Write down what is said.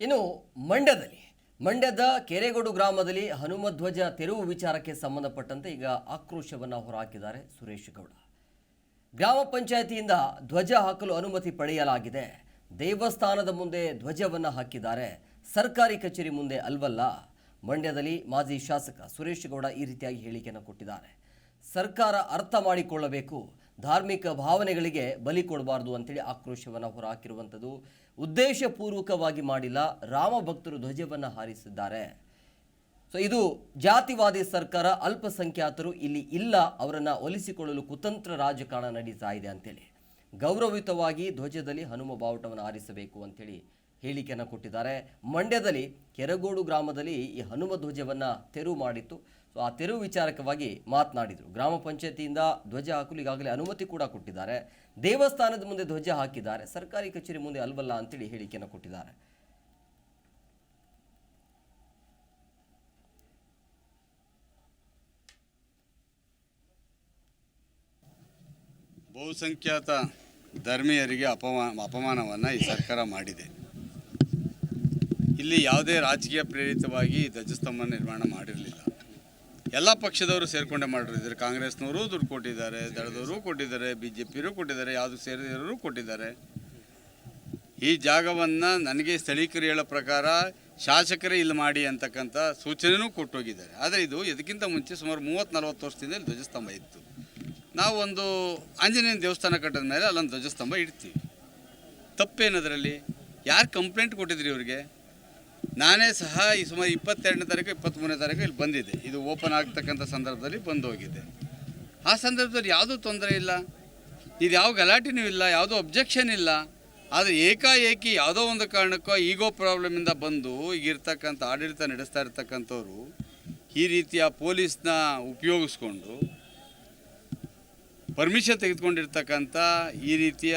ಇನ್ನು ಮಂಡ್ಯದಲ್ಲಿ, ಮಂಡ್ಯದ ಕೆರೆಗೋಡು ಗ್ರಾಮದಲ್ಲಿ ಹನುಮಧ್ವಜ ತೆರವು ವಿಚಾರಕ್ಕೆ ಸಂಬಂಧಪಟ್ಟಂತೆ ಈಗ ಆಕ್ರೋಶವನ್ನು ಹೊರಹಾಕಿದ್ದಾರೆ ಸುರೇಶ್ ಗೌಡ. ಗ್ರಾಮ ಪಂಚಾಯತಿಯಿಂದ ಧ್ವಜ ಹಾಕಲು ಅನುಮತಿ ಪಡೆಯಲಾಗಿದೆ. ದೇವಸ್ಥಾನದ ಮುಂದೆ ಧ್ವಜವನ್ನು ಹಾಕಿದ್ದಾರೆ. ಸರ್ಕಾರಿ ಕಚೇರಿ ಮುಂದೆ ಅಲ್ವಲ್ಲ. ಮಂಡ್ಯದಲ್ಲಿ ಮಾಜಿ ಶಾಸಕ ಸುರೇಶ್ ಗೌಡ ಈ ರೀತಿಯಾಗಿ ಹೇಳಿಕೆಯನ್ನು ಕೊಟ್ಟಿದ್ದಾರೆ. ಸರ್ಕಾರ ಅರ್ಥ ಮಾಡಿಕೊಳ್ಳಬೇಕು. ಧಾರ್ಮಿಕ ಭಾವನೆಗಳಿಗೆ ಬಲಿ ಕೊಡಬಾರ್ದು ಅಂತೇಳಿ ಆಕ್ರೋಶವನ್ನು ಹೊರಹಾಕಿರುವಂಥದ್ದು ಉದ್ದೇಶಪೂರ್ವಕವಾಗಿ ಮಾಡಿಲ್ಲ. ರಾಮ ಭಕ್ತರು ಧ್ವಜವನ್ನು ಹಾರಿಸಿದ್ದಾರೆ. ಸೊ ಇದು ಜಾತಿವಾದಿ ಸರ್ಕಾರ ಅಲ್ಪಸಂಖ್ಯಾತರು ಇಲ್ಲಿ ಇಲ್ಲ. ಅವರನ್ನು ಒಲಿಸಿಕೊಳ್ಳಲು ಕುತಂತ್ರ ರಾಜಕಾರಣ ನಡೀತಾ ಇದೆ ಅಂತೇಳಿ. ಗೌರವಯುತವಾಗಿ ಧ್ವಜದಲ್ಲಿ ಹನುಮ ಬಾವುಟವನ್ನು ಆರಿಸಬೇಕು ಅಂತೇಳಿ ಹೇಳಿಕೆಯನ್ನು ಕೊಟ್ಟಿದ್ದಾರೆ. ಮಂಡ್ಯದಲ್ಲಿ ಕೆರಗೋಡು ಗ್ರಾಮದಲ್ಲಿ ಈ ಹನುಮ ಧ್ವಜವನ್ನು ತೆರವು ಮಾಡಿತ್ತು. ಸೊ ಆ ತೆರವು ವಿಚಾರಕವಾಗಿ ಮಾತನಾಡಿದರು. ಗ್ರಾಮ ಪಂಚಾಯತಿಯಿಂದ ಧ್ವಜ ಹಾಕಲು ಈಗಾಗಲೇ ಅನುಮತಿ ಕೂಡ ಕೊಟ್ಟಿದ್ದಾರೆ. ದೇವಸ್ಥಾನದ ಮುಂದೆ ಧ್ವಜ ಹಾಕಿದ್ದಾರೆ. ಸರ್ಕಾರಿ ಕಚೇರಿ ಮುಂದೆ ಅಲ್ವಲ್ಲ ಅಂತೇಳಿ ಹೇಳಿಕೆಯನ್ನು ಕೊಟ್ಟಿದ್ದಾರೆ. ಬಹುಸಂಖ್ಯಾತ ಧರ್ಮೀಯರಿಗೆ ಅಪಮಾನ ಅಪಮಾನವನ್ನು ಈ ಸರ್ಕಾರ ಮಾಡಿದೆ. ಇಲ್ಲಿ ಯಾವುದೇ ರಾಜಕೀಯ ಪ್ರೇರಿತವಾಗಿ ಧ್ವಜಸ್ತಂಭ ನಿರ್ಮಾಣ ಮಾಡಿರಲಿಲ್ಲ. ಎಲ್ಲ ಪಕ್ಷದವರು ಸೇರಿಕೊಂಡೇ ಮಾಡಿರಿದ್ದಾರೆ ಕಾಂಗ್ರೆಸ್ನವರು ದುಡ್ಡು ಕೊಟ್ಟಿದ್ದಾರೆ, ದಳದವರು ಕೊಟ್ಟಿದ್ದಾರೆ ಬಿ ಜೆ ಪಿಯವರು ಕೊಟ್ಟಿದ್ದಾರೆ, ಯಾವುದು ಸೇರಿದವರು ಕೊಟ್ಟಿದ್ದಾರೆ. ಈ ಜಾಗವನ್ನು ನನಗೆ ಸ್ಥಳೀಕರು ಹೇಳೋ ಪ್ರಕಾರ ಶಾಸಕರೇ ಇಲ್ಲಿ ಮಾಡಿ ಅಂತಕ್ಕಂಥ ಸೂಚನೆನೂ ಕೊಟ್ಟೋಗಿದ್ದಾರೆ. ಆದರೆ ಇದು ಇದಕ್ಕಿಂತ ಮುಂಚೆ ಸುಮಾರು ಮೂವತ್ತು ನಲವತ್ತು ವರ್ಷದಿಂದ ಧ್ವಜಸ್ತಂಭ ಇತ್ತು. ನಾವು ಒಂದು ಆಂಜನೇಯನ ದೇವಸ್ಥಾನ ಕಟ್ಟಿದ ಮೇಲೆ ಅಲ್ಲೊಂದು ಧ್ವಜಸ್ತಂಭ ಇಡ್ತೀವಿ. ತಪ್ಪೇನದರಲ್ಲಿ? ಯಾರು ಕಂಪ್ಲೇಂಟ್ ಕೊಟ್ಟಿದ್ರಿ ಇವ್ರಿಗೆ? ನಾನೇ ಸಹ ಈ ಸುಮಾರು ಇಪ್ಪತ್ತೆರಡನೇ ತಾರೀಕು ಇಪ್ಪತ್ತ್ಮೂರನೇ ತಾರೀಕು ಇಲ್ಲಿ ಬಂದಿದ್ದೆ. ಇದು ಓಪನ್ ಆಗ್ತಕ್ಕಂಥ ಸಂದರ್ಭದಲ್ಲಿ ಬಂದು ಹೋಗಿದ್ದೆ ಆ ಸಂದರ್ಭದಲ್ಲಿ ಯಾವುದೂ ತೊಂದರೆ ಇಲ್ಲ. ಇದು ಯಾವ ಗಲಾಟೆನೂ ಇಲ್ಲ, ಯಾವುದೋ ಅಬ್ಜೆಕ್ಷನ್ ಇಲ್ಲ. ಆದರೆ ಏಕಾಏಕಿ ಯಾವುದೋ ಒಂದು ಕಾರಣಕ್ಕೋ ಈಗೋ ಪ್ರಾಬ್ಲಮಿಂದ ಬಂದು ಈಗಿರ್ತಕ್ಕಂಥ ಆಡಳಿತ ನಡೆಸ್ತಾ ಇರ್ತಕ್ಕಂಥವ್ರು ಈ ರೀತಿಯ ಪೊಲೀಸ್ನ ಉಪಯೋಗಿಸ್ಕೊಂಡು ಪರ್ಮಿಷನ್ ತೆಗೆದುಕೊಂಡಿರ್ತಕ್ಕಂಥ ಈ ರೀತಿಯ